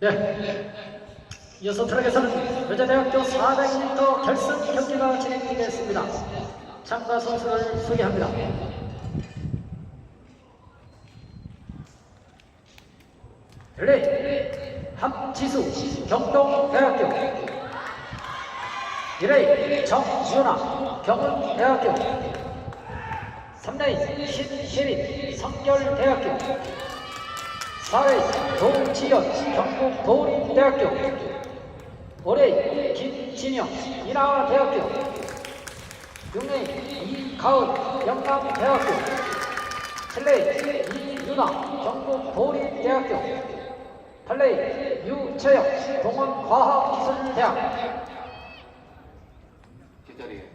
네. 이어서 트랙에서는 여자대학교 400m 결승 경기가 진행되겠습니다. 참가 선수를 소개합니다. 레이 함지수 경동대학교 1레이 정윤아 경은대학교 3레이 신혜린 성결대학교 4레이 동지연 경북 도림대학교. 5레이 김진영 인하대학교. 6레이 이가은 영남대학교. 7레이 이윤아 경북 도림대학교. 8레이 유채영 동원과학기술대학. 뒷자리에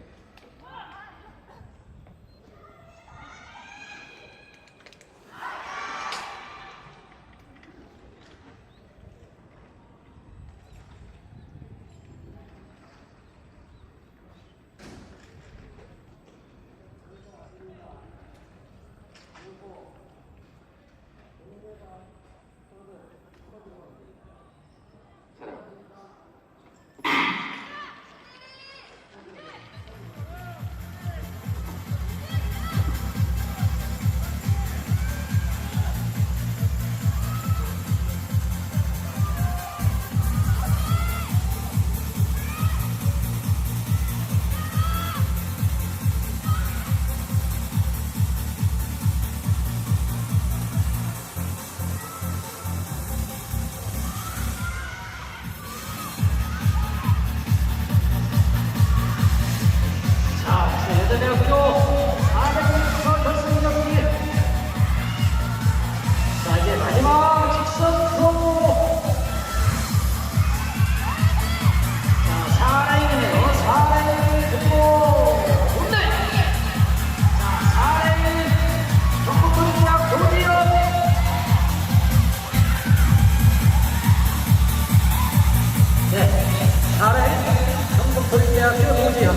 네, 4레인 경북도림대학교 도지현.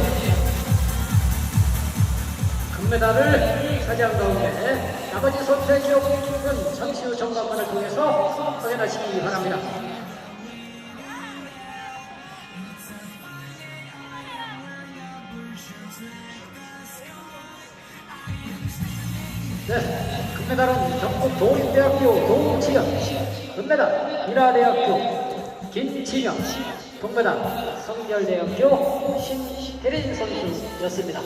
금메달을 차지한 가운데 나머지 선수의 기록은 잠시 후 점검만을 통해서 확인하시기 바랍니다. 네, 금메달은 경북 도립대학교 도지현, 금메달 미라대학교 김진영, 동메달 성결대학교 신혜린 선수였습니다.